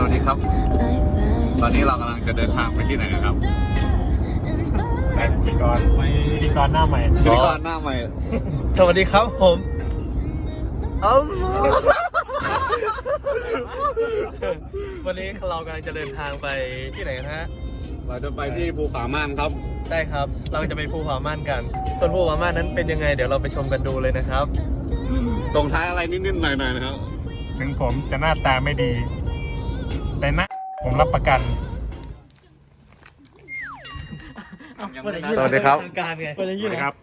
สวัสดีครับ ตอนนี้เรากำลังจะเดินทางไปที่ไหนนะครับไปพิธีกรไปพิธีกรหน้าใหม่พิธีกรหน้าใหม่ สวัสดีครับผมอ้มวันนี้เรากำลังจะเดินทางไปที่ไหนกันฮะ เราจะไปที่ภูผาม่านครับ ใช่ครับ เราจะไปภูผาม่านกัน ส่วนภูผาม่านนั้นเป็นยังไง เดี๋ยวเราไปชมกันดูเลยนะครับ ส่งท้ายอะไรนิดๆหน่อยๆนะครับ ถึงผมจะหน้าตาไม่ดีแต่หน้า ผมรับประกัน สวัสดีครับ การไงสวัสดีครับ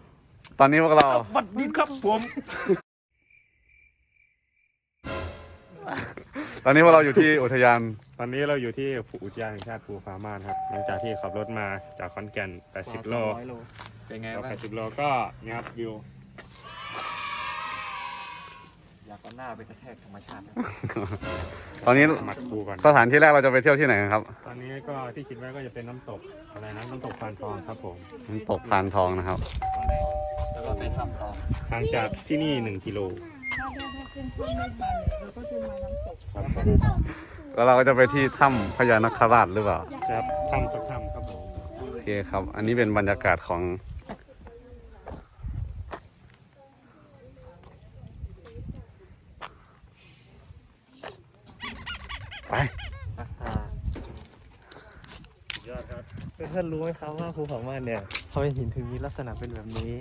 ตอนนี้พวกเราสวัสดีครับผมตอนนี้พวกเราอยู่ที่อุทยานตอนนี้เราอยู่ที่อุทยานแห่งชาติภูฟ้าม่านครับ หลังจากที่ขับรถมาจากขอนแก่น 80 โล เป็นไงต่อบ้าง80 โลก็นี่ครับวิวากเอาหน้าไปกระแทกธรรมชาติตอนนี้หมัดคูก่อนสถานที่แรกเราจะไปเที่ยวที่ไหนกันครับตอนนี้ก็ที่คิดไว้ก็จะเป็นน้ำตกอะไรนะน้ำตกพานทองครับผมน้ำตกพานทองนะครับ แล้วก็ไปทำต่อห่างจากที่นี่1กิโลครับผมแล้วเราก็จะไปที่ถ้ำพญานาคราชหรือเปล่าจะทำสักถ้ำครับผมโอเคครับ อันนี้เป็นบรรยากาศของ ยอดครับเพื่อนๆรู้ไหมครับว่าภูผาม่านเนี่ยทำไมหินถึงมีลักษณะเป็นแบบนี้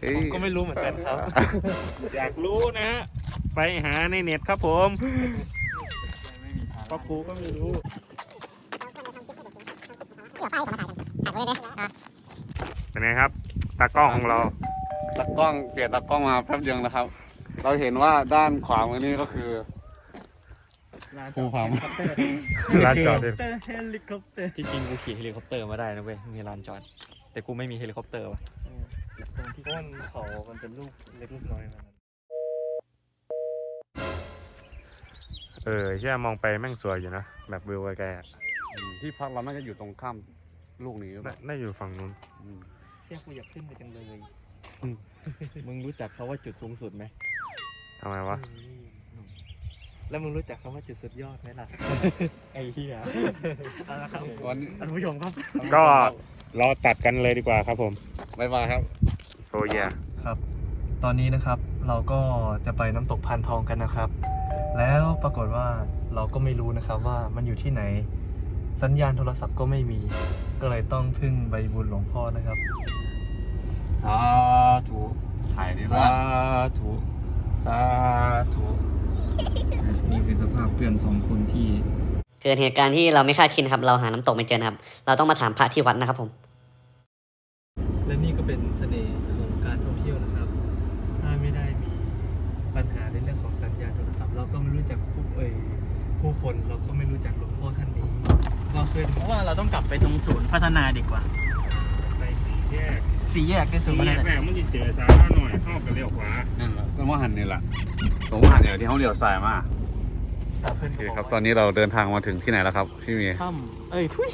เฮ้ยผมก็ไม่รู้เหมือนกันครับ อยากรู้นะฮะไปหาในเน็ตครับผมเพราะกูก็ไม่รู้เป็นไงครับ ตากล้องของเรา ตากล้องเปลี่ยนตากล้องมาแป๊บเดียวนะครับ เราเห็นว่าด้านขวามือนี้ก็คือ ภูผาม่านร้านจอดเองเฮลิคอปเตอร์ที่จริงกูขี่เฮลิคอปเตอร์มาได้นะเว้ยมีลานจอด แต่กูไม่มีเฮลิคอปเตอร์ว่ะตรงที่ก้นเขามันเป็นลูกเล็กลูกน้อยมัน เออเชื่อมองไปแม่งสวยอยู่นะ แบบวิวไกลๆอะที่พักเราน่าจะอยู่ตรงข้ามลูกนี้หรือเปน่าล่าน่าอยู่ฝั่งนู้น อืมเชี่ยกูอยากขึ้นไปจังเลยมึงรู้จักเขาว่าจุดสูงสุดไหมทำไมวะ แล้วมึงรู้จักคำว่าจุดสุดยอดไหมล่ะ ไอ้เหี้ยเอาละครับวันนี้ท่านผู้ชมครับ ก็รอตัดกันเลยดีกว่าครับผมบ๊ายบายครับโอ้ยครับ ตอนนี้นะครับเราก็จะไปน้ำตกพานทองกันนะครับ แล้วปรากฏว่าเราก็ไม่รู้นะครับว่ามันอยู่ที่ไหน สัญญาณโทรศัพท์ก็ไม่มี ก็เลยต้องพึ่งใบบุญหลวงพ่อนะครับ สาธุถ่ายดีสาธุสาธุ นี่คือสภาพเพื่อนสองคนที่ เกิดเหตุการณ์ที่เราไม่คาดคิดนะครับ เราหาน้ำตกไม่เจอนะครับ เราต้องมาถามพระที่วัดนะครับผม และนี่ก็เป็นเสน่ห์ของการท่องเที่ยวนะครับ ถ้าไม่ได้มีปัญหาในเรื่องของสัญญาณโทรศัพท์เราก็ไม่รู้จักผู้เอ่ยผู้คนเราก็ไม่รู้จักหลวงพ่อท่านนี้ว่าขึ้นเพราะว่าเราต้องกลับไปตรงศูนย์พัฒนาดีกว่า ไปสี่แยก สี่แยกในศูสี่นย์พัแยฒกนาแม่งมันจะเจอช้าหน่อยเข้ากันเร็วขวานั่นแหละสมมติหันนี่แหละสมมติหันเนี่ยที่เขาเลี้ยวซ้ายมาตามเพื่อนโอเคเขาครับ ตอนนี้เราเดินทางมาถึงที่ไหนแล้วครับพี่เมีถ้ำเอ้ยทุย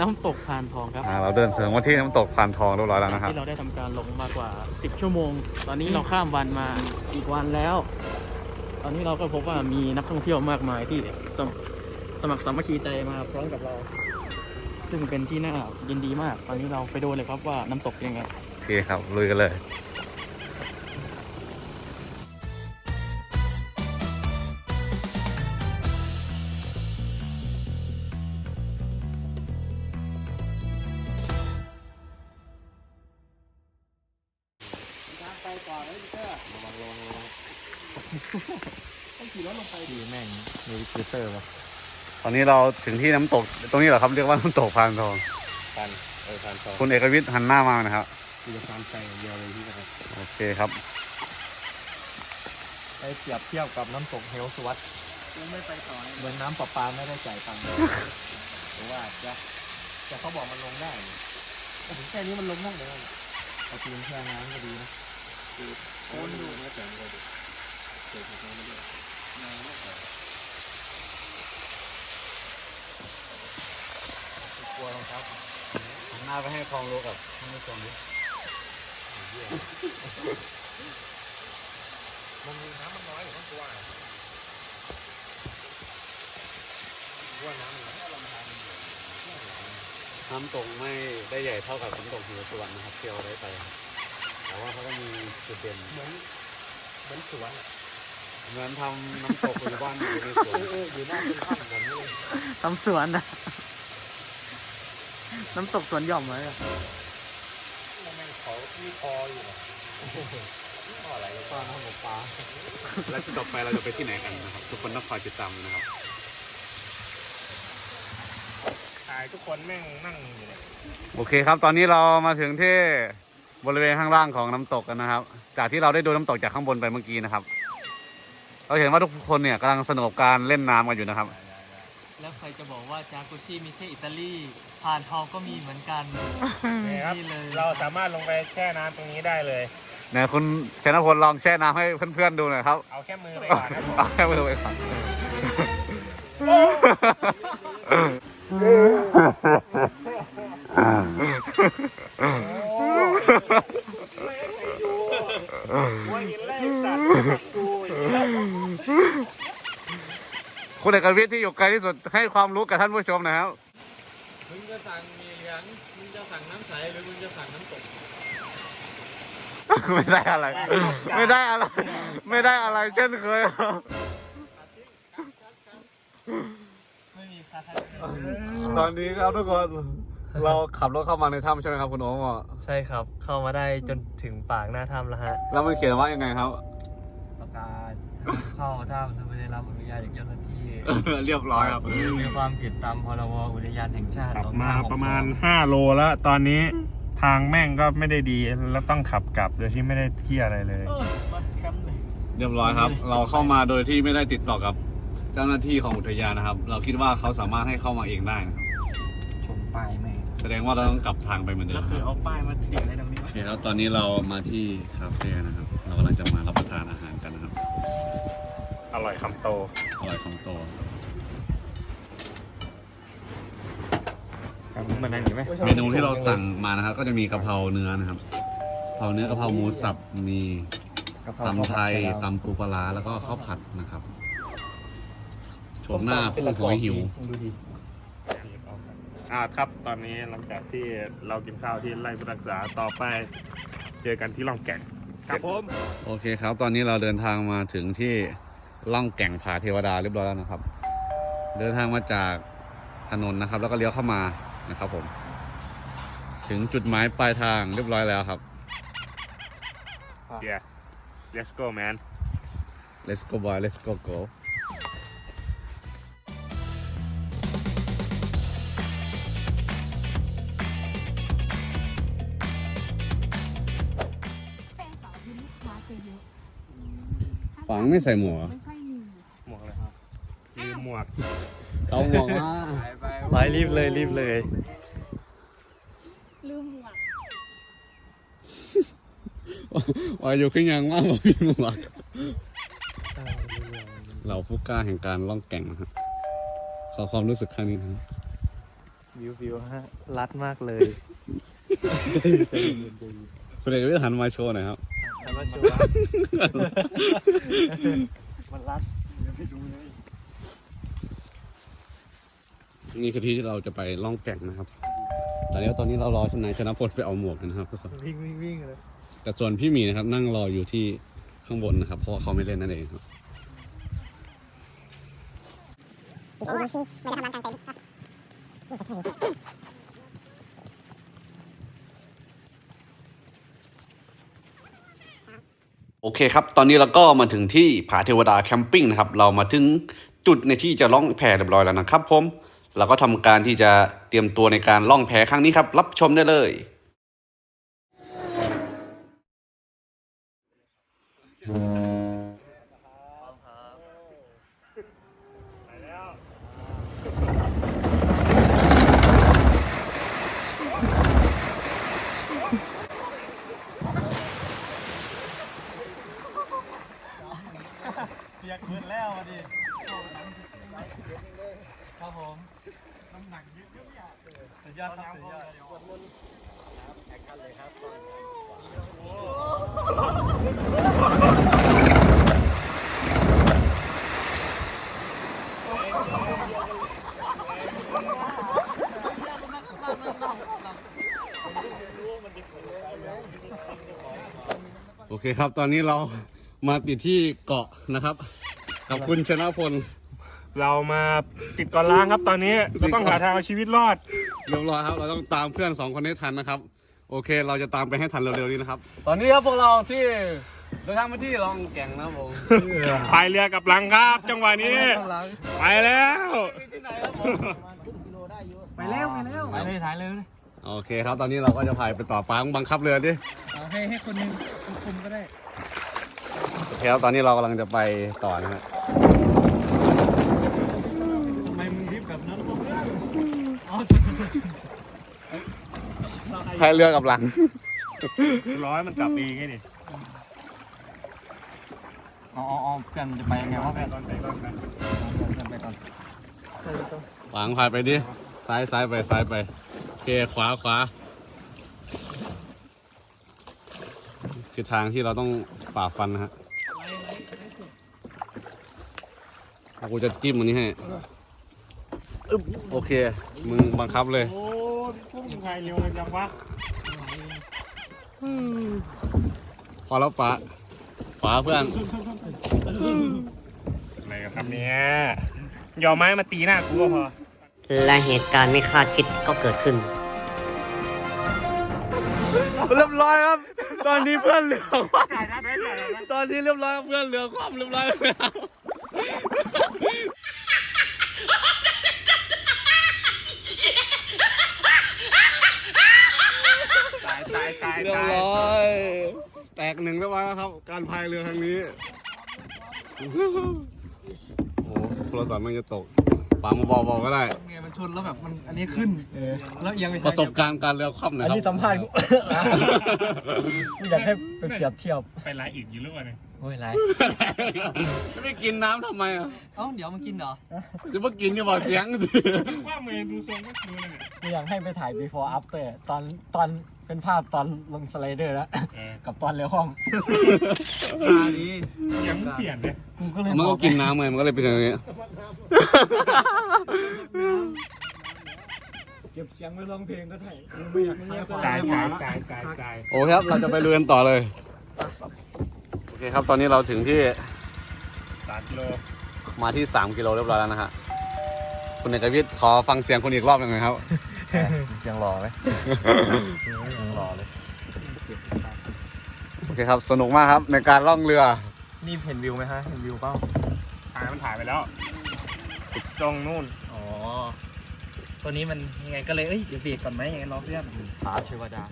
น้ำตกพานทองครับอ่าเราเดินถึงมาที่น้ำตกพานทองเรียบร้อยแล้วนะครับ ที่เราได้ทำการลงมากกว่า 10 ชั่วโมง ตอนนี้เราข้ามวันมาอีกวันแล้ว ตอนนี้เราก็พบว่ามีนักท่องเที่ยวมากมายที่สมสมัครสามัคคีใจมาพร้อมกับเรา ซึ่งเป็นที่น่ายินดีมาก ตอนนี้เราไปดูเลยครับว่าน้ำตกเป็นยังไง โอเคครับ ลุยกันเลยที่แม่งเฮลิคอปเตอร์วะ ตอนนี้เราถึงที่น้ำตก ตรงนี้เหรอครับเรียกว่าน้ำตกพานทองพันเออพันสองคุณเอกวิทย์หันหน้ามานะครับคือจะพันใจอย่างเดียวเลยที่นะครับโอเคครับ ไปเปรียบเทียบกับน้ำตกเฮลสวัตกูไม่ไปต่อเหมือนน้ำประปาไม่ได้จ่ายตังค์หรือว่าจะแต่เขาบอกมันลงได้นี่แต่ถึงแค่นี้มันลงได้เลยเอาปืนแช่น้ำก็ดีนะโอนดูนะแต่ก็ดีกลั วรองเท้าหันหน้าไปให้คลองรู้กับท่านผู้ชมดิมันมีน้ำมันน้อยอยู่ต้องกลัวเน้ำตกไม่ได้ใหญ่เท่ากับน้ำตกหิวสวนนะครับที่เราได้ไป แต่ว่าเขาก็มีจุดเด่นเหมือนเหมือนสวนอะเหมือนทำน้ำตกอยู่บ้านอยู่ในสวนอยู่หน้าเป็นข้ามแบบนี้ทำสวนนะ น้ำตกสวนหย่อมไว้อะแล้วแม่งเขามีคออยู่อะคออะไรปลาน้ำหมกปลาแล้วจุดต่อไปเราจะไปที่ไหนกันนะครับ ทุกคนต้องคอยติดตามนะครับถ่ายทุกคนแม่งนั่งอยู่เนี่ยโอเคครับ ตอนนี้เรามาถึงที่บริเวณข้างล่างของน้ำตกกันนะครับ จากที่เราได้ดูน้ำตกจากข้างบนไปเมื่อกี้นะครับ เราเห็นว่าทุกคนเนี่ยกำลังสนุกกับการเล่นน้ำกันอยู่นะครับ แล้วใครจะบอกว่าจากุชิมีแค่อิตาลี ผ่านทองก็มีเหมือนกันนี่ครับ นี่เลย เราสามารถลงไปแช่น้ำตรงนี้ได้เลย เนี่ยคุณชนะพลลองแช่น้ำให้เพื่อนๆดูหน่อยครับเอาแค่มือไปก่อนนะผม เอาแค่มือไปก่อนคุณเอกวิทย์ที่อยู่ไกลที่สุดให้ความรู้กับท่านผู้ชมหนะครับมึง จะสั่งมีเหลืองมึงจะสั่งน้ำใสหรือมึงจะสั่งน้ำตกไม่ได้อะไร ไม่ได้อะไร ไม่ได้อะไรเช่นเคยไม่มีคาทาตอนนี้ครับทุกคน เราขับรถเข้ามาในถ้ำใช่ไหมครับคุณโอมใช่ครับ เข้ามาได้จนถึงปากหน้าถ้ำแล้วฮะ แล้วมันเขียนว่ายังไงครับ ประกาศเข้าถ้ำโดยไม่ได้รับอนุญาตจากเจ้าหน้าที่ เรียบร้อยครับ มีความผิดตามพรบอุทยานแห่งชาติขับ2562มาประมาณ 5 โลแล้ว ตอนนี้ทางแม่งก็ไม่ได้ดีแล้วต้องขับกลับโดยที่ไม่ได้เที่ยอะไรเลย เรียบร้อยครับ เราเข้ามาโดยที่ไม่ได้ติดต่อกับเจ้าหน้าที่ของอุทยานนะครับ เราคิดว่าเขาสามารถให้เข้ามาเองได้นะครับชมป้ายแม่งแสดงว่าเราต้องกลับทางไปเหมือนเดิแล้มวคือเอาป้ายมาติดอะไรตรงนี้โอเคแล้วตอนนี้เรามาที่คาเฟ่นะครับ เรากำลังจะมารับประทานอาหารกันนะครับ อร่อยคำโต อร่อยของโตมันนั่งอยู่ไหมเมนูที่เราสั่งมานะครับ ก็จะมีกะเพราเนื้อนะครับกะเพราเนื้อกะเพราหมูสับมีตำไทยตำปูปลาร้าแล้วก็ข้าวผัดนะครับโฉมหน้าผู้หอยหิวดูดิอ่าครับตอนนี้หลังจากที่เรากินข้าวที่ไร่พุทธรักษาต่อไป เจอกันที่ล่องแก่งครับผม โอเคครับ ตอนนี้เราเดินทางมาถึงที่ ล่องแก่งผาเทวดาเรียบร้อยแล้วนะครับ เดินทางมาจากถนนนะครับ แล้วก็เลี้ยวเข้ามานะครับ ผม ถึงจุดหมายปลายทางเรียบร้อยแล้วครับเดี๋ยว let's go man let's go boy let's go go แฟนสาวที่ลูกค้าจะเยอะฝังไม่ใส่หมวก ไม่ค่อยมี หมวกอะไรครับ ลืมหมวกเอาหมวกมาไปรีบเลยรีบเลย ลืมหมวกว่าอยู่ขึ้นยังว่างมาพี่หมวกเราผู้กล้าแห่งการล่องแก่งนะครับขอความรู้สึกครั้งนี้นะครับวิววิวฮะรัดมากเลยคุณเอกวิทย์หันมาโชว์หน่อยครับแล้วมาโชว์มันรัด นี่คือที่ที่เราจะไปล่องแก่งนะครับ แต่แล้วตอนนี้เรารอชนายชนะพลไปเอาหมวกกันนะครับทุกคนวิ่งวิ่งวิ่งเลยแต่ส่วนพี่หมีนะครับ นั่งรออยู่ที่ข้างบนนะครับ เพราะว่าเขาไม่เล่นนั่นเองครับโอเคครับ ตอนนี้เราก็มาถึงที่ผาเทวดาแคมปิ้งนะครับ เรามาถึงจุดในที่จะล่องแพเรียบร้อยแล้วนะครับผม เราก็ทำการที่จะเตรียมตัวในการล่องแพครั้งนี้ครับ รับชมได้เลยไปแล้วเปียกมืดแล้วอะดิ ครับผมน้ำหนักเยอะเยอะอะสุดยอดครับสุดยอดโอเคครับ ตอนนี้เรามาติดที่เกาะนะครับขอบคุณชนะพล เรามาติดก่อนล้างครับตอนนี้เราต้องหาทางเอาชีวิตรอดเรียบร้อยครับเราต้องตามเพื่อนสองคนให้ทันนะครับ โอเค เราจะตามไปให้ทันเร็วๆนี้นะครับ ตอนนี้ครับพวกเราที่เดินทางมาที่ลองแก่งนะครับผมพายเรือกับหลังครับ จังหวะนี้ ไปแล้วไปแล้วไปแล้วไปเลยถ่ายเลยโอเคครับตอนนี้เราก็จะพายไปต่อปังบังคับเรือดิเอาให้ให้คนหนึงคุมก็ได้โอเคครับตอนนี้เรากำลังจะไปต่อนะฮะ ทำไมมึงรีบแบบนั้นวะเพื่อนอ๋อ พายเรือกับหลัง ร้อยมันกลับเองไงดิอ๋ออ๋อเพื่อนจะไปยังไงวะเพื่อนตอนไปตอนไปเพื่อนไปก่อนปังพายไปดิ ซ้ายซ้ายไปซ้ายไป โอเค ขวาขวา คือทางที่เราต้องฝ่าฟันนะฮะถ้ากูจะจิ้มอันนี้ให้ อึ๊บโอเค มึงบังคับเลย โอ้พี่กุ้งพายเร็วจังวะพอแล้วปะฝาเพื่อน อะไรกันครับเนี่ยยอมไม้มาตีหน้ากูก็พอ และเหตุการณ์ไม่คาดคิดก็เกิดขึ้น เรียบร้อยครับ ตอนนี้เพื่อนเหลือถ่ายได้ไหมถ่ายได้ไหมตอนนี้เรียบร้อยครับเพื่อนเหลือความเรียบร้อย ตายตายตายเรียบตายร้อย แตกหนึ่งเรียบร้อยแล้วครับ การพายเรือครั้งนี้ โอ้โหโทรศัพท์มันจะตกปามาบอกบอกก็ได้ ไงมันชนแล้วแบบมันอันนี้ขึ้นแล้วเอียังไปประสบการณ์การเรือคว่ำหนะอันครับ นี้สัมภาษณ์กูกูอยากให้เป็นเปรียบเทียบ ไปไลฟ์อีกอยู่หรือเปล่าเนี่ยโอ้ยไรไม่กินน้ำทำไมอะเอ้าเดี๋ยวมากินเหรอจะมากินจะบอกเสียงสิว่าเมย์ดูทรงก็คือเลยเนี่ยกูอยากให้ไปถ่าย before after ตอนตอนเป็นภาพตอนลงสไลเดอร์แล้วเออกับตอนเลี้ยวห้องตาดียังไม่เปลี่ยนเลยกูก็เลยมันบก็อกกินน้ำไงมันก็เลยเป็นอย่างนี้เก็บเสียงไว้ร้องเพลงก็ได้กูไม่อยากใช้ความตายไม่ตายไหวตายตายตายโอเคครับ เราจะไปเรือนต่อเลยโอเคครับ ตอนนี้เราถึงที่สามกิโลมาที่3กิโลเรียบร้อยแล้วนะฮะคุณเอกวิทย์ขอฟังเสียงคุณอีกรอบหนึ่งหนะครับ เสียงหล่อไหมเสียงหล่อเลย โอเคครับ สนุกมากครับในการล่องเรือ นี่เห็นวิวไหมฮะ เห็นวิวเปล่าถ่ายมันถ่ายไปแล้วตรงนู่น อ๋อ ตัวนี้มันยังไงก็เลย เอ้ย เดี๋ยวเบรกก่อนไหมยังไงรอเพื่อนผาเทวดา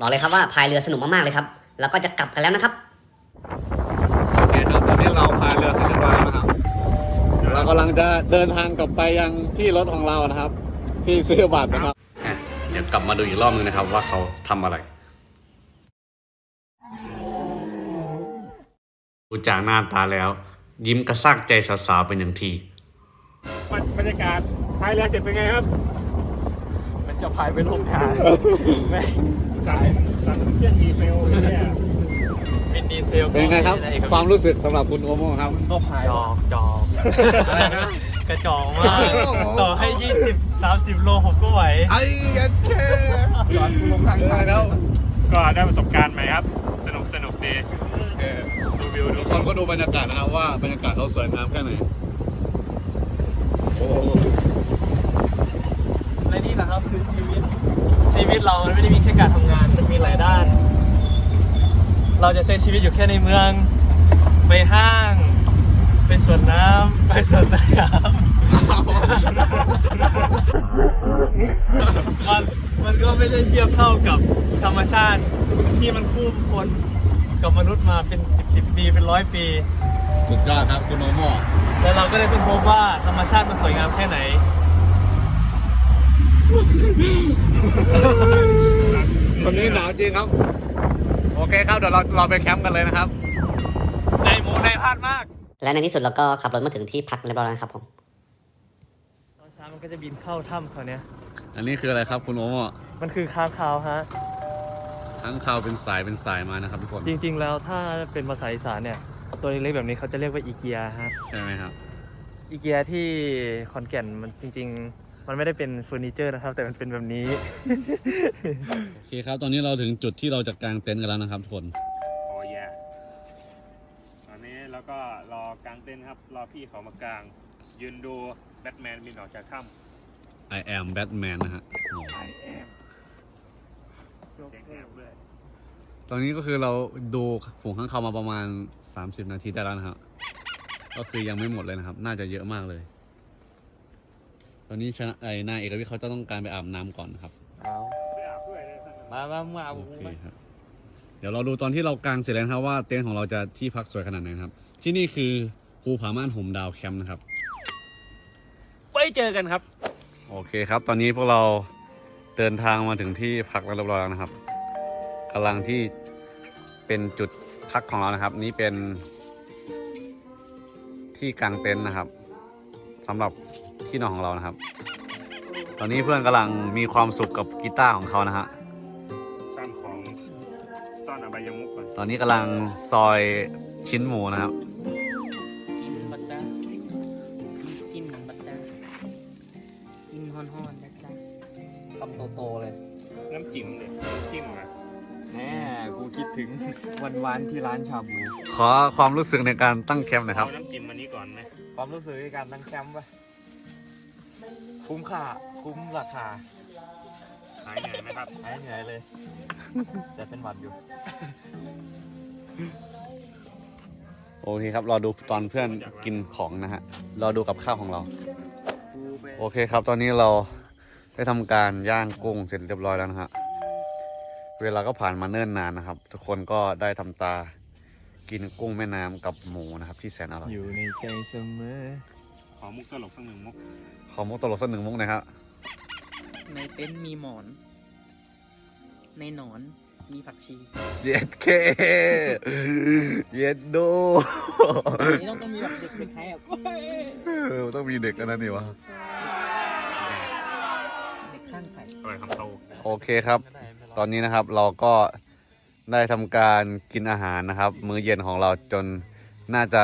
บอกเลยครับว่าพายเรือสนุกมากๆเลยครับ แล้วก็จะกลับกันแล้วนะครับ โอเคครับ ตอนนี้ เราพายเรือเสร็จเรียบร้อยแล้วนะครับเรากำลังจะเดินทางกลับไปยังที่รถของเรานะครับ ที่ซื้อบัตรนะครับ เดี๋ยวกลับมาดูอีกรอบนึงนะครับว่าเขาทำอะไรดูจากหน้าตาแล้ว ยิ้มกระซากใจสาวๆเป็นอย่างทีบรรยากาศพายเรือเสร็จเป็นไงครับ มันจะพายไปลงทางแม่งสั่นสั่นเครื่องดีเซลเนี่ย เป็นดีเซลเป็นไงครับ ความรู้สึกสำหรับคุณโอโมครับ ก็พายจอกจอกอะไรนะ กระจอกมากต่อให้ 20 30 โลผมก็ไหวไอ้ยันแค่ย้อนกูลงทางทางแล้วก็ได้ประสบการณ์ใหม่ครับ สนุกสนุกดีดูวิวดูทุกคนก็ดูบรรยากาศนะครับว่าบรรยากาศเขาสวยงามแค่ไหนโอ้และนี่แหละครับคือชีวิตชีวิตเรามันไม่ได้มีแค่การทำงาน มันมีหลายด้าน เราจะใช้ชีวิตอยู่แค่ในเมือง ไปห้าง ไปสวนน้ำไปสวนสยามมันมันก็ไม่ได้เทียบเท่ากับธรรมชาติที่มันคู่คนกับมนุษย์มาเป็นสิบสิบปีเป็นร้อยปี สุดยอดครับคุณโอโมแล้วเราก็ได้ค้นพบว่าธรรมชาติมันสวยงามแค่ไหน วันนี้หนาวจริงครับโอ เคครับเดี๋ยวเราเราไปแคมป์กันเลยนะครับในหมูในพลาดมาก และในที่สุดเราก็ขับรถมาถึงที่พักเรียบร้อยแล้วนะครับผมตอนเช้ามันก็จะบินเข้าถ้ำเขาเนี้ยอันนี้คืออะไรครับคุณโอโมมันคือค้างคาวฮะทั้งข่าวเป็นสายเป็นสายมานะครับทุกคนจริง ๆ แล้วถ้าเป็นภาษาอีสานเนี่ย ตัวเล็กๆแบบนี้เขาจะเรียกว่าอีเกียฮะใช่ไหมครับอีเกียที่ขอนแก่นมันจริง ๆ มันไม่ได้เป็นเฟอร์นิเจอร์นะครับ แต่มันเป็นแบบนี้ โอเคครับ ตอนนี้เราถึงจุดที่เราจะกางเต็นท์กันแล้วนะครับทุกคนโอ้ยนี้แล้วก็รอกางเต้นท์ครับ รอพี่เขามากาง ยืนดูแบทแมนบินออกจากถ้ I am Batman นะฮะโอ้ำเสียงแหบด้วยตอนนี้ก็คือเราดูฝูงข้างคาวมาประมาณ 30 นาทีได้แล้วนะครับ ก็คือยังไม่หมดเลยนะครับ น่าจะเยอะมากเลยต อนนี้ชนะไอ้นายเอกวิทย์เขาจะต้องการไปอาบน้ำก่อนนะครับ เอาไปอาบด้วยเลยท่านมามามาเอาโอผมเคมาครับ เดี๋ยวเราดูตอนที่เรากางเสร็จแล้วนะครับว่าเต็นท์ของเราจะที่พักสวยขนาดไหนนะครับ ที่นี่คือภูผาม่านห่มดาวแคมป์นะครับ ไปเจอกันครับ โอเคครับ ตอนนี้พวกเราเดินทางมาถึงที่พักแล้วเรียบร้อยแล้วนะครับกำลังที่เป็นจุดพักของเรานะครับ นี่เป็นที่กางเต็นท์นะครับสำหรับ ที่นอนของเรานะครับ ตอนนี้เพื่อนกำลังมีความสุขกับกีตาร์ของเขานะฮะซ่อนของซ่อนอบายมุกก่อนตอนนี้กำลังซอยชิ้นหมูนะครับ กินบัจจ้าจิ้มบัจจ้าจิ้มฮ้อนๆบัจจ้าคำโตๆเลยน้ำจิ้มเลยจิ้มอะแหมกูคิดถึงวันวานๆที่ร้านชาบูขอความรู้สึกในการตั้งแคมป์หนะครับเอาน้ำจิ้มอันนี้ก่อนไหมความรู้สึกในการตั้งแคมป์ปะ คุ้มค่า คุ้มราคา หายเหนื่อยไหมครับ หายเหนื่อยเลย แต่เป็นหวัดอยู่ โอเคครับ รอดูตอนเพื่อนกินของนะฮะ รอดูกับข้าวของเรา โอเคครับ ตอนนี้เราได้ทำการย่างกุ้งเสร็จเรียบร้อยแล้วนะฮะ เวลาก็ผ่านมาเนิ่นนานนะครับ ทุกคนก็ได้ทำตากินกุ้งแม่น้ำกับหมูนะครับ ที่แสนอร่อย อยู่ในใจเสมอข อมุกตลกสักหนึ่งมุก ขอมุกตลกสักหนึ่งมุกหนะครับ ในเต็นท์มีหมอน ในหนอนมีผักชี เย็ดเค เย็ดดูอันนี้ต้องต้องมีแบบเด็กๆให้แบบเออต้องมีเด็กกันนะนี่วะ เด็กข้างไข่อร่อยคำโตโอเคครับ ตอนนี้นะครับเราก็ได้ทำการกินอาหารนะครับ มื้อเย็นของเราจนน่าจะ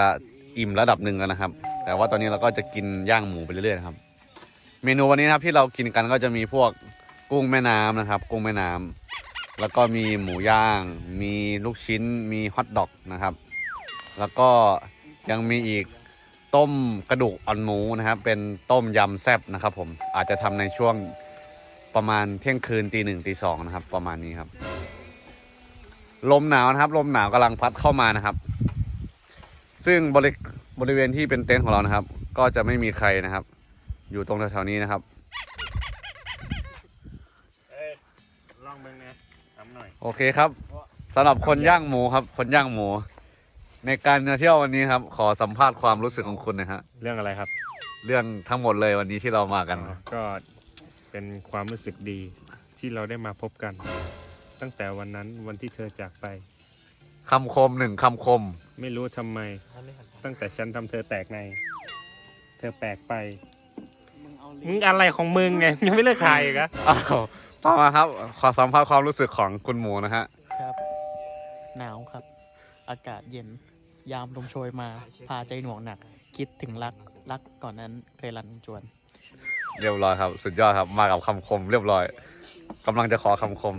อิ่มระดับหนึ่งแล้วนะครับ แต่ว่าตอนนี้เราก็จะกินย่างหมูไปเรื่อยๆนะครับ เมนูวันนี้นะครับที่เรากินกันก็จะมีพวกกุ้งแม่น้ำนะครับ กุ้งแม่น้ำแล้วก็มีหมูย่าง มีลูกชิ้น มีฮอทดอกนะครับ แล้วก็ยังมีอีกต้มกระดูกอ่อนหมูนะครับ เป็นต้มยำแซ่บนะครับ ผมอาจจะทำในช่วงประมาณเที่ยงคืนตีหนึ่งตีสองนะครับ ประมาณนี้ครับลมหนาวนะครับ ลมหนาวกำลังพัดเข้ามานะครับ ซึ่งบริ บริเวณที่เป็นเต็นท์ของเรานะครับ ก็จะไม่มีใครนะครับ อยู่ตรงแถวๆนี้นะครับเอ้ยลองเบิ้งนะทำหน่อยโอเคครับสำหรับคนย่างหมูครับ คนย่างหมู ในการมาเที่ยววันนี้ครับ ขอสัมภาษณ์ความรู้สึกของคุณนะฮะเรื่องอะไรครับเรื่องทั้งหมดเลยวันนี้ที่เรามากันก็เป็นความรู้สึกดีที่เราได้มาพบกัน ตั้งแต่วันนั้นวันที่เธอจากไป คำคมหนึ่งคำคม ไม่รู้ทำไม ตั้งแต่ฉันทำเธอแตกใน เธอแปลกไป มึงเอามึงอะไรของมึงไงยังไม่เลิกถ่ายอีกอะอ้าวต่อมาครับ ขอสัมภาษณ์ความรู้สึกของคุณหมูนะฮะ ครับ หนาวครับ อากาศเย็น ยามลมโชยมา พาใจหน่วงหนัก คิดถึงรัก รักก่อนนั้นเคยรันจวน เรียบร้อยครับ สุดยอดครับ มากับคำคมเรียบร้อยกำลังจะขอคำคม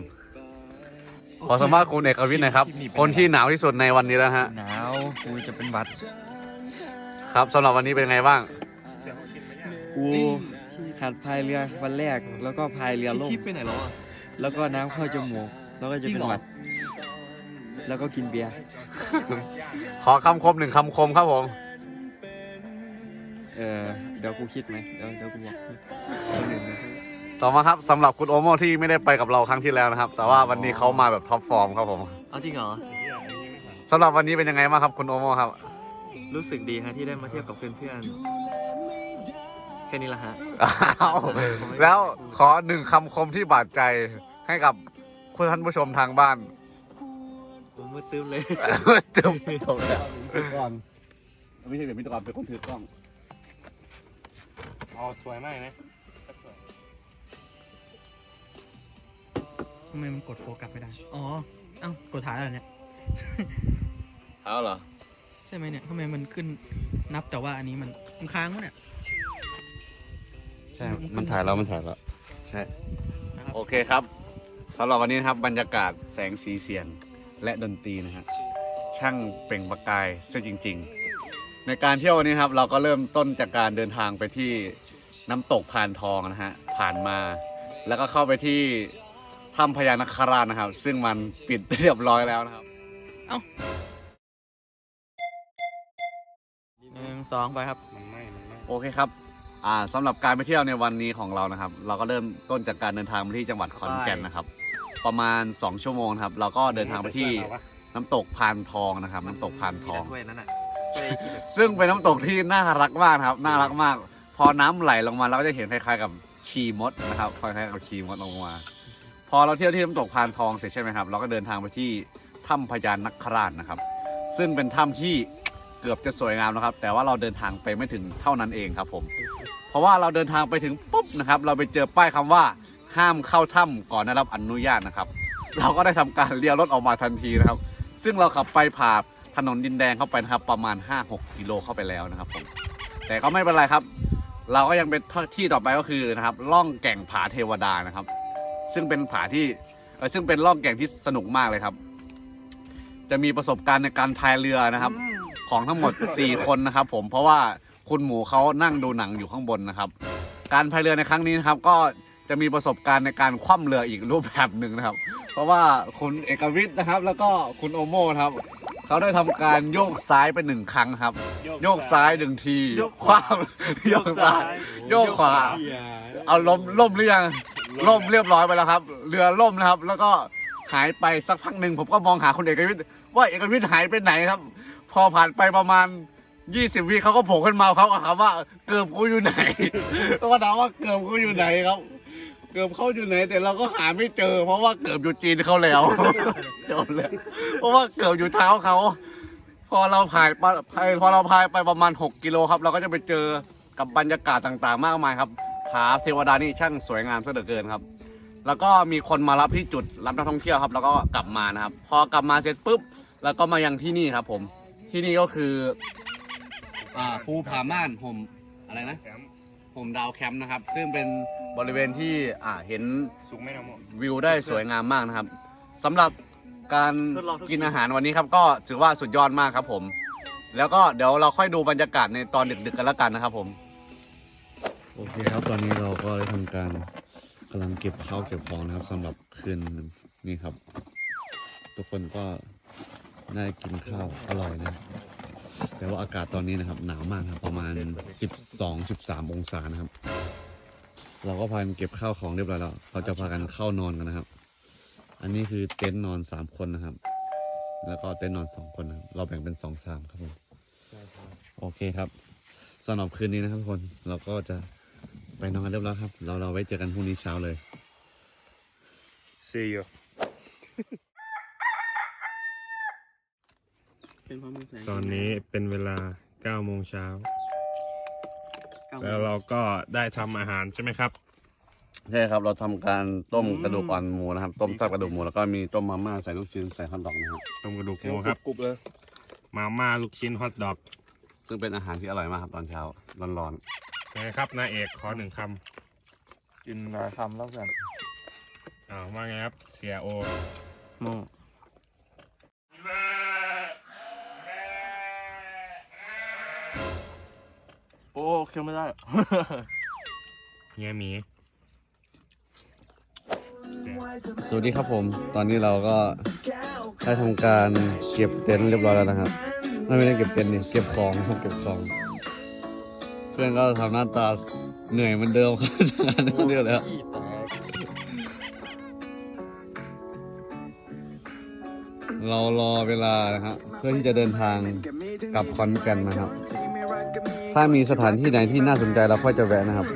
ขอสัมภาษณ์คุณเอกวิทย์หนะครับ คนที่หนาวที่สุดในวันนี้แล้วฮะ หนาวกูจะเป็นหวัด ครับสำหรับวันนี้เป็นไงบ้างเสียงของคิดไหมเนี่ยกูหัดพายเรือวันแรก แล้วก็พายเรือล่มคลิปไปไหนแล้วอะแล้วก็น้ำเข้าจมูก แล้วก็จะเป็นหวัด แล้วก็กินเบียร์ ขอคำคมหนึ่งคำคมครับผม เออเดี๋ยวกูคิดไหมเดี๋ยวเดี๋ยวกูบอกคนหนึ่งนะต่อมาครับสำหรับคุณโอโมที่ไม่ได้ไปกับเราครั้งที่แล้วนะครับ แต่ว่าวันนี้เขามาแบบท็อปฟอร์มครับผมเอาจริงเหรอสำหรับวันนี้เป็นยังไงบ้างครับคุณโอโมครับ รู้สึกดีฮะที่ได้มาเที่ยวกับเพื่อนๆ แค่นี้ละฮะ อ้าวแล้วขอหนึ่งคำคมที่บาดใจให้กับคุณท่านผู้ชมทางบ้าน ผมมืดตึ๊บเลยเติมก่อนไม่ใช่เดี๋ยวมิตรกรเป็นคนถือกล้องเอาสวยมากนะทำไมมันกดโฟกัสไม่ได้ อ๋อ เอ้ากดถ่ายแล้วเนี่ยเอาเหรอ ใช่ไหมเนี่ยทำไมมันขึ้นนับแต่ว่าอันนี้มันมันค้างวะเนี่ย ใช่ มันถ่ายแล้วมันถ่ายแล้ว ใช่นะครับโอเคครับสำหรับวันนี้นะครับบรรยากาศแสงสีเสียงและดนตรีนะฮะช่างเปล่งประกายซะจริง ๆ ในการเที่ยววันนี้ครับ เราก็เริ่มต้นจากการเดินทางไปที่น้ำตกพานทองนะฮะผ่านมา แล้วก็เข้าไปที่ถ้ำพญานาคราชนะครับ ซึ่งมันปิดเรียบร้อยแล้วนะครับหนึ่ งสองไปครับ มันไหม้มันไหม้โอเคครับ อ่าสำหรับการไปเที่ยวในวันนี้ของเรานะครับ เราก็เริ่มต้นจากการเดินทางไปที่จังหวัดขอนแก่นนะครับ ประมาณ 2 ชั่วโมงนะครับ เราก็เดินทางไปที่น้ำตกพานทองนะครับ น้ำตกพานทอง ถ้วยนั้นอะซึ่งเป็นน้ำตกที่น่ารักมากนะครับ น่ารักมาก พอน้ำไหลลงมาเราก็จะเห็นคล้ายๆกับชีมดนะครับคล้ายๆกับชีมดลงมา พอเราเที่ยวที่น้ำตกพานทองเสร็จใช่ไหมครับ เราก็เดินทางไปที่ถ้ำพญานาคราชนะครับ ซึ่งเป็นถ้ำที่ เกือบจะสวยงามนะครับ แต่ว่าเราเดินทางไปไม่ถึงเท่านั้นเองครับผม เพราะว่าเราเดินทางไปถึงปุ๊บนะครับ เราไปเจอป้ายคำว่าห้ามเข้าถ้ำก่อนได้รับอนุญาตนะครับ เราก็ได้ทำการเลี้ยวรถออกมาทันทีนะครับ ซึ่งเราขับไปผ่าถนนดินแดงเข้าไปนะครับ ประมาณ 5-6กิโลเข้าไปแล้วนะครับผมแต่ก็ไม่เป็นไรครับ เราก็ยังเป็นที่ต่อไปก็คือนะครับล่องแก่งผาเทวดานะครับ ซึ่งเป็นผาที่เออซึ่งเป็นล่องแก่งที่สนุกมากเลยครับ จะมีประสบการณ์ในการพายเรือนะครับ ของทั้งหมด 4 คนนะครับ ผมเพราะว่าคุณหมูเขานั่งดูหนังอยู่ข้างบนนะครับ การพายเรือในครั้งนี้นะครับ ก็จะมีประสบการณ์ในการคว่ำเรืออีกรูปแบบหนึ่งนะครับ เพราะว่าคุณเอกวิทย์นะครับ แล้วก็คุณโอโมนะครับเขาได้ทำการโยกซ้ายไปหนึ่งครั้งครับ โยกซ้ายหนึ่งทีคว่ำโยกซ้ายโยกขวา เอาล้มล่มหรือยังล่มเรียบร้อยไปแล้วครับ เรือล่มนะครับ แล้วก็หายไปสักพักหนึ่งผมก็มองหาคุณเอกวิทย์ว่าเอกวิทย์หายไปไหนครับ พอผ่านไปประมาณ 20วิเขาก็โผล่ขึ้นมาเขาก็ถามว่าเกือบกูอยู่ไหนก็ถามว่าเกือบกูอยู่ไหนครับ เกือบเขาอยู่ไหน แต่เราก็หาไม่เจอ เพราะว่าเกือบอยู่จีนเขาแล้วโดนเลยเพราะว่าเกือบอยู่เท้าเขาพอเราพายไปพอเราพายไปประมาณ 6 กิโลครับ เราก็จะไปเจอกับบรรยากาศต่างๆ มากมายครับผาเทวดานี่ช่างสวยงามซะเหลือเกินครับ แล้วก็มีคนมารับที่จุดรับนักท่องเที่ยวครับ แล้วก็กลับมานะครับ พอกลับมาเสร็จปุ๊บ แล้วก็มายังที่นี่ครับผม ที่นี่ก็คืออ่าภูผาม่านห่มอะไรนะแคมป์ห่มดาวแคมป์นะครับ ซึ่งเป็นบริเวณที่อ่าเห็นสุกไหมน้องโมวิวได้สวยงามมากนะครับสำหรับการกินอาหารวันนี้ครับ ก็ถือว่าสุดยอดมากครับผม แล้วก็เดี๋ยวเราค่อยดูบรรยากาศในตอนดึกๆกันแล้วกันนะครับผม โอเคครับตอนนี้เราก็ได้ทำการกำลังเก็บข้าวเก็บของนะครับสำหรับคืนนี้ครับ ทุกคนก็ ได้กินข้าวอร่อยนะ แต่ว่าอากาศตอนนี้นะครับ หนาวมากครับ ประมาณ 12-13 องศานะครับ เราก็พากันเก็บข้าวของเรียบร้อยแล้ว เราจะพากันเข้านอนกันนะครับ อันนี้คือเต็นท์นอนสามคนนะครับ แล้วก็เต็นท์นอนสองคนนะครับ เราแบ่งเป็นสองสามครับผมโอเคครับสำหรับคืนนี้นะครับทุกคน เราก็จะไปนอนกันเรียบร้อยครับ เราเราไว้เจอกันพรุ่งนี้เช้าเลย See you ตอนนี้เป็นเวลา9โมงเช้า แล้วเราก็ได้ทำอาหารใช่ไหมครับ ใช่ครับเราทำการต้มอืมกระดูกอ่อนหมูนะครับ ต้มแซ่บกระดูกหมูแล้วก็มีต้มมาม่าใส่ลูกชิ้นใส่ฮอทดอกนะครับต้มกระดูกหมูครับ กรุบเลย มาม่าลูกชิ้นฮอทดอกซึ่งเป็นอาหารที่อร่อยมากครับตอนเช้าร้อนนะครับนายเอกขอหนึ่งคกินหลายคำแล้วกันำอ้าวว่าไงครับเสียโอโมโอ้ เคี้ยวไม่ได้ เฮียหมีๆสวัสดีครับผม ตอนนี้เราก็ได้ทำการเก็บเต็นท์เรียบร้อยแล้วนะครับ ไม่ไม่ได้เก็บเต็นท์นี่เก็บของครับเก็บของ เพื่อนก็ทำหน้าตาเหนื่อยเหมือนเดิมครับทำงานคนเดียวแล้ว เรารอเวลานะครับเพื่อที่จะเดินทางกลับขอนแก่นนะครับ ถ้ามีสถานที่ไหนที่น่าสนใจเราค่อยจะแวะนะครับ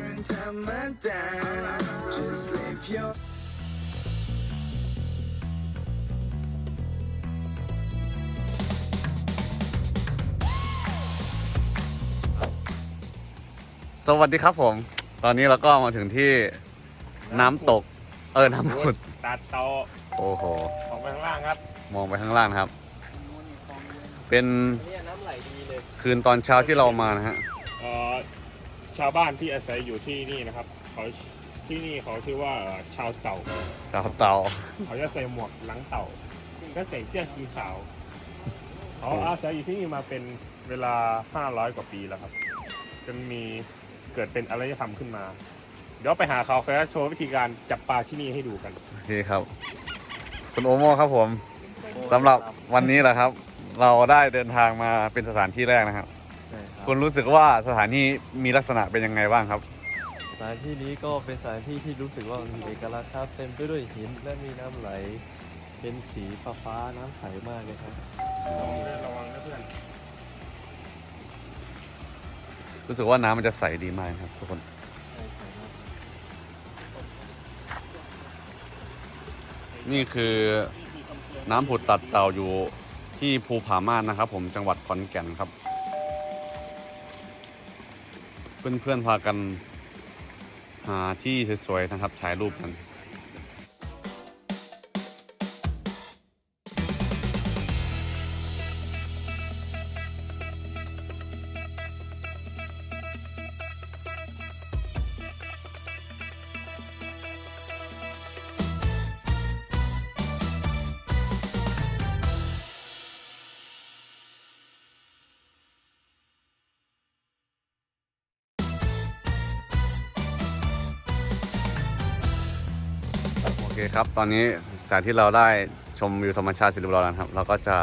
สวัสดีครับผม ตอนนี้เราก็มาถึงที่น้ำตก เออ น้ำผุด ตัดโตะโอ้โห ออกไปข้างล่างครับมองไปข้างล่างนะครับ เป็นเนี่ยน้ำไหลดีเลย คืนตอนเช้าที่เรามานะฮะเอ่อ ชาวบ้านที่อาศัยอยู่ที่นี่นะครับเขาที่นี่เขาชื่อว่าเอ่อชาวเต่า สาวเตา เขาจะใส่หมวกหลังเต่าก็ใส่เสื้อสีขาว เขาอาศัยอยู่ที่นี่มาเป็นเวลา 500 กว่าปีแล้วครับ จนมีเกิดเป็นอารยธรรมขึ้นมา เดี๋ยวไปหาเขาแฟโชว์วิธีการจับปลาที่นี่ให้ดูกัน โอเคครับ คุณโอโมครับผมสำหรับวันนี้แหละครับ เราได้เดินทางมาเป็นสถานที่แรกนะครับใช่ ครับคุณรู้สึกว่าสถานที่มีลักษณะเป็นยังไงบ้างครับ สถานที่นี้ก็เป็นสถานที่ที่รู้สึกว่ามันมีเอกลักษณ์ครับเต็มไปด้วยหินและมีน้ำไหล เป็นสีฟ้าฟ้าๆน้ำใสมากเลยครับระวังนะเพื่อนรู้สึกว่าน้ำมันจะใสดีมากครับทุกคน นี่คือน้ำผุดตัดเต่าอยู่ที่ภูผาม่านนะครับ ผมจังหวัดขอนแก่นครับ เพื่อนๆพากันหาที่สวยๆนะครับถ่ายรูปกัน อเคครับ ตอนนี้จากที่เราได้ชมวิวธรรมชาติเสร็จเรียบร้อยแล้วนะครับ เราก็จะ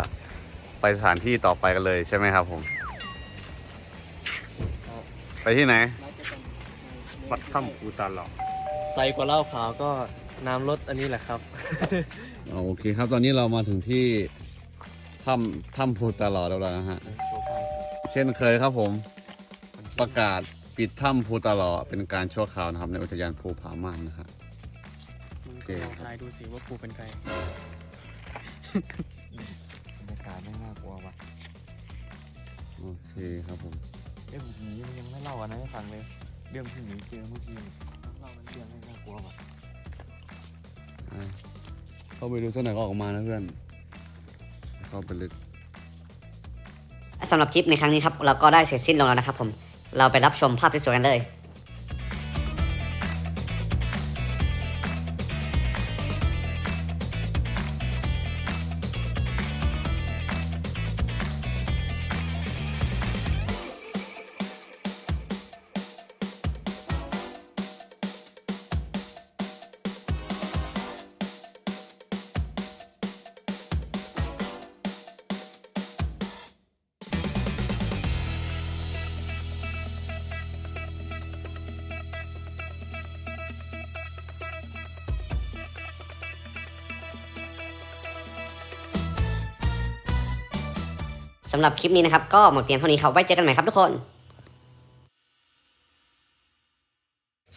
ไปสถานที่ต่อไปกันเลยใช่ไหมครับผม ไปที่ไหน วัดถ้ำปูตาหลอกใสกว่าเหล้าขาวก็น้ำรสอันนี้แหละครับ โอเคครับ ตอนนี้เรามาถึงที่ถ้ำถ้ำภูตาหลอดแล้วนะฮะ เช่นเคยครับผม ประกาศปิดถ้ำภูตาหลอเป็นการชั่วคราวนะครับ ในอุทยานภูผาม่านนะฮะมึงโอเคก็ ลองทายดูสิว่ากูเป็นใครบรรยากาศไม่น่ากลัวว่ะโอเคครับผมเรื่องผีมันยังไม่เล่าอันนั้นให้ฟังเลย เรื่องที่หนีเจอเมื่อกี้นี่เล่ามันเรื่องไม่น่ากลัวว่ะอะเข้าไปดูสักหน่อยก็ออกมานะเพื่อน เข้าไปลึก สำหรับทริปในครั้งนี้ครับ เราก็ได้เสร็จสิ้นลงแล้วนะครับผม เราไปรับชมภาพที่สวยกันเลยำหรับคลิปนี้นะครับ ก็หมดเพียงเท่านี้ครับไว้เจอกันใหม่ครับทุกคน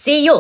see you